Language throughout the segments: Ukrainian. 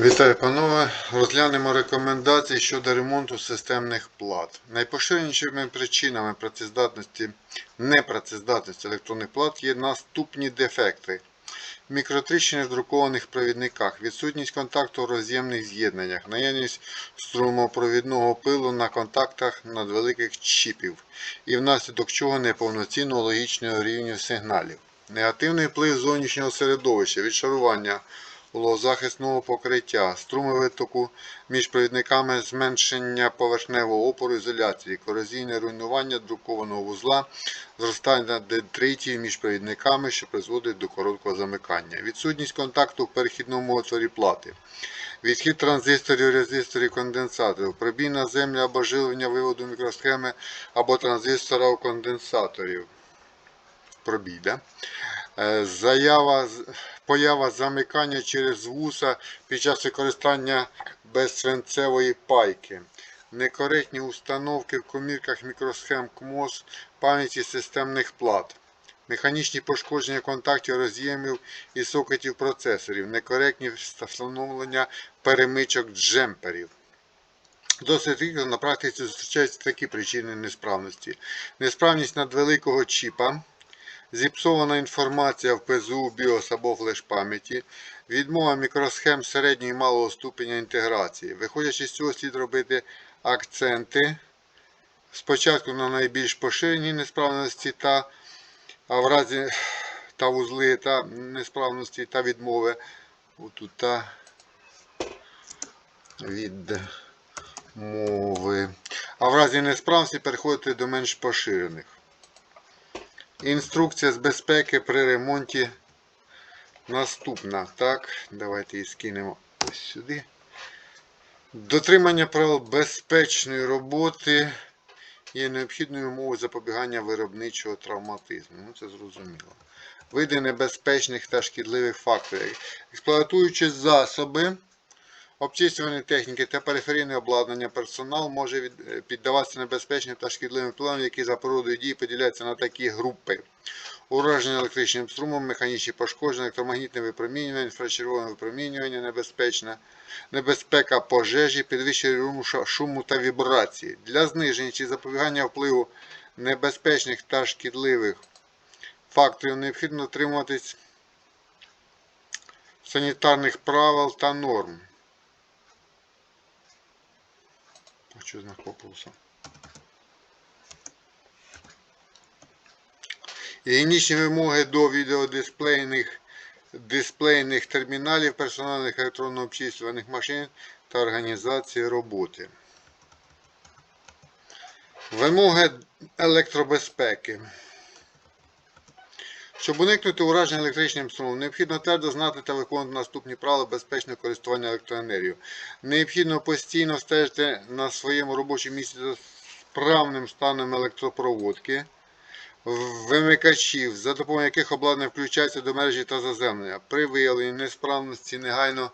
Вітаю, панове. Розглянемо рекомендації щодо ремонту системних плат. Найпоширенішими причинами працездатності, непрацездатності електронних плат є наступні дефекти. Мікротріщини в друкованих провідниках, відсутність контакту в роз'ємних з'єднаннях, наявність струмопровідного пилу на контактах надвеликих чіпів, і внаслідок чого неповноцінного логічного рівня сигналів. Негативний вплив зовнішнього середовища, відшарування захисного покриття, струми витоку між провідниками, зменшення поверхневого опору ізоляції, корозійне руйнування друкованого вузла, зростання детритів між провідниками, що призводить до короткого замикання, відсутність контакту в перехідному отворі плати, відхід транзисторів, резисторів, конденсаторів, пробій на землю або живлення виводу мікросхеми або транзистора у конденсаторів. Пробій, да? Е, Заява, поява замикання через вуса під час використання безсвинцевої пайки. Некоректні установки в комірках мікросхем КМОС пам'яті системних плат. Механічні пошкодження контактів роз'ємів і сокетів процесорів. Некоректні встановлення перемичок джемперів. Досить рідко на практиці зустрічаються такі причини несправності. Несправність надвеликого чіпа, зіпсована інформація в ПЗУ, BIOS або флеш-пам'яті, відмова мікросхем середнього і малого ступеня інтеграції. Виходячи з цього, слід робити акценти спочатку на найбільш поширені несправності та а в разі та вузли та несправності та відмови. Отут та відмови. А в разі несправності переходити до менш поширених. Інструкція з безпеки при ремонті наступна. Так, давайте її скинемо ось сюди. Дотримання правил безпечної роботи є необхідною умовою запобігання виробничого травматизму. Ну, це зрозуміло. Види небезпечних та шкідливих факторів. Експлуатуючи засоби, обчислювані техніки та периферійне обладнання, персонал може е, піддаватися небезпечним та шкідливим впливам, які за породою дії поділяються на такі групи. Ураження електричним струмом, механічні пошкодження, електромагнітне випромінювання, інфрачервоне випромінювання, небезпечне, небезпека пожежі, підвищення шуму та вібрації. Для зниження чи запобігання впливу небезпечних та шкідливих факторів необхідно дотримуватись санітарних правил та норм. А що знак вопроса? Гігієнічні вимоги до відеодисплейних дисплейних терміналів, персональних електронно обчислюваних машин та організації роботи. Вимоги електробезпеки. Щоб уникнути ураження електричним струмом, необхідно твердо знати та виконувати наступні правила безпечного користування електроенергією. Необхідно постійно стежити на своєму робочому місці за справним станом електропроводки, вимикачів, за допомогою яких обладнання включається до мережі та заземлення. При виявленні несправності негайно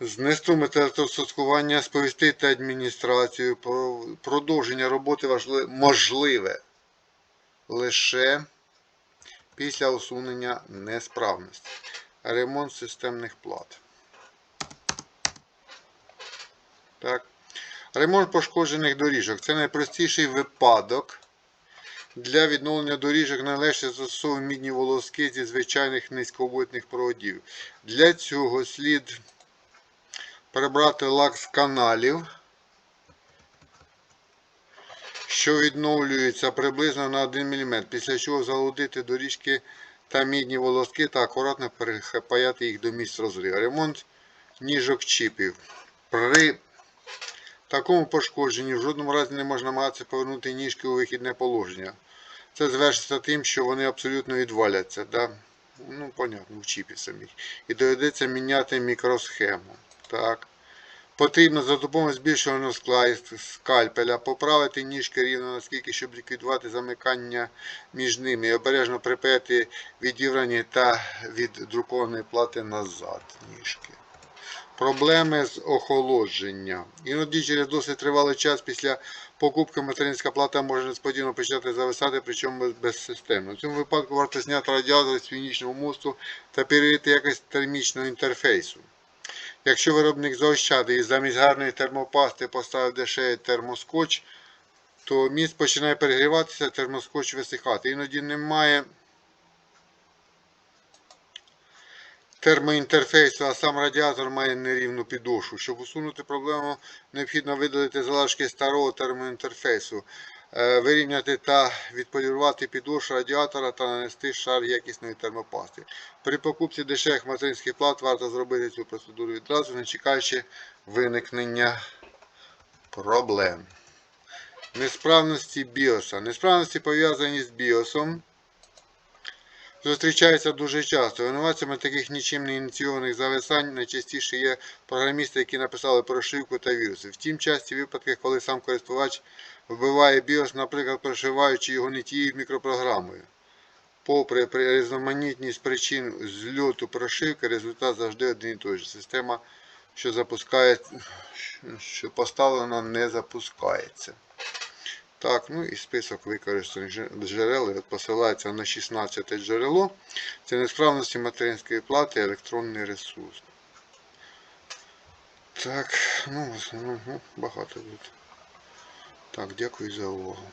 знеструмити електросоцкування, сповістити адміністрацію. Продовження роботи можливе лише після усунення несправності. Ремонт системних плат. Так. Ремонт пошкоджених доріжок. Це найпростіший випадок. Для відновлення доріжок належить застосовувати мідні волоски зі звичайних низьковольтних проводів. Для цього слід прибрати лак з каналів, що відновлюється приблизно на 1 мм, після чого залудити доріжки та мідні волоски та акуратно перепаяти їх до місць розриву. Ремонт ніжок чіпів. При такому пошкодженні в жодному разі не можна намагатися повернути ніжки у вихідне положення. Це звершиться тим, що вони абсолютно відваляться. Да? Ну, понятно, в чіпі самих. І доведеться міняти мікросхему. Так. Потрібно за допомогою збільшуваного скла і скальпеля поправити ніжки рівно наскільки, щоб ліквідувати замикання між ними і обережно припаяти відібрані та віддруковані плати назад ніжки. Проблеми з охолодженням. Іноді через досить тривалий час після покупки материнська плата може несподівано почати зависати, причому безсистемно. В цьому випадку варто зняти радіатор з північного мосту та перевірити якість термічного інтерфейсу. Якщо виробник заощадить і замість гарної термопасти поставив дешевий термоскотч, то міст починає перегріватися, термоскотч висихати. Іноді немає термоінтерфейсу, а сам радіатор має нерівну підошву. Щоб усунути проблему, необхідно видалити залишки старого термоінтерфейсу, вирівняти та відполірувати підошву радіатора та нанести шар якісної термопасти. При покупці дешевих материнських плат варто зробити цю процедуру відразу, не чекаючи виникнення проблем. Несправності біоса. Несправності пов'язані з біосом зустрічаються дуже часто. Винуватцями таких нічим не ініційованих зависань найчастіше є програмісти, які написали прошивку та віруси. Втім, часті випадки, коли сам користувач вбиває BIOS, наприклад, прошиваючи його не тією мікропрограмою. Попри різноманітність причин зльоту прошивки, результат завжди один і той же. Система, що запускає, що поставлена, не запускається. Так, ну і список використаних джерел посилається на 16 джерело. Це несправності материнської плати, електронний ресурс. Так, ну ну, багато тут. Так, дякую за увагу.